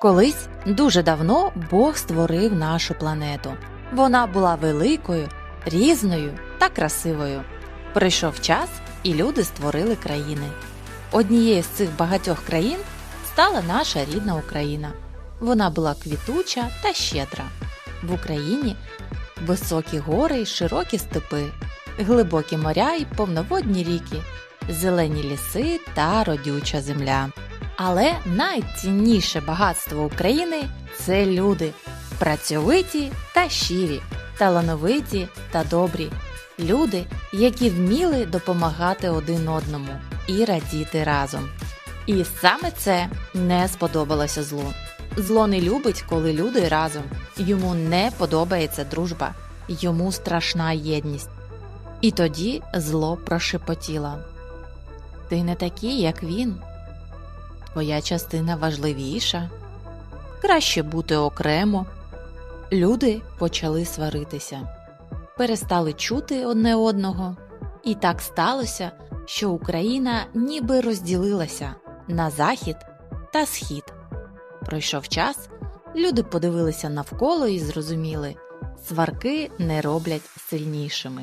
Колись дуже давно Бог створив нашу планету. Вона була великою, різною та красивою. Прийшов час, і люди створили країни. Однією з цих багатьох країн стала наша рідна Україна. Вона була квітуча та щедра. В Україні високі гори й широкі степи, глибокі моря й повноводні ріки, зелені ліси та родюча земля. Але найцінніше багатство України це люди працьовиті та щирі, талановиті та добрі. Люди, які вміли допомагати один одному і радіти разом. І саме це не сподобалося злу. Зло не любить, коли люди разом. Йому не подобається дружба, йому страшна єдність. І тоді зло прошепотіло. Ти не такий, як він. Твоя частина важливіша. Краще бути окремо. Люди почали сваритися, перестали чути одне одного, і так сталося, що Україна ніби розділилася на захід та схід. Пройшов час, люди подивилися навколо і зрозуміли, сварки не роблять сильнішими.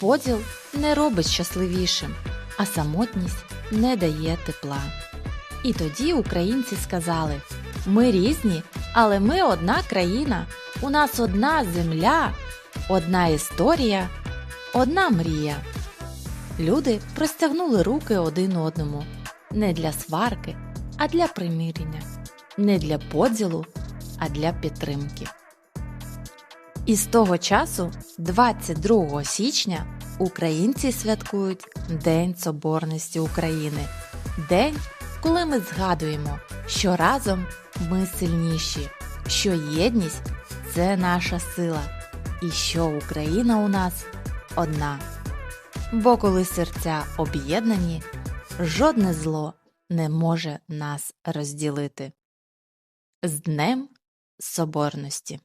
Поділ не робить щасливішим, а самотність не дає тепла. І тоді українці сказали: ми різні, але ми одна країна, у нас одна земля, одна історія, одна мрія. Люди простягнули руки один одному не для сварки, а для примирення, не для поділу, а для підтримки. І з того часу, 22 січня, українці святкують День Соборності України, день, коли ми згадуємо, що разом ми сильніші, що єдність це наша сила, і що Україна у нас одна. Бо коли серця об'єднані, жодне зло не може нас розділити. З Днем Соборності!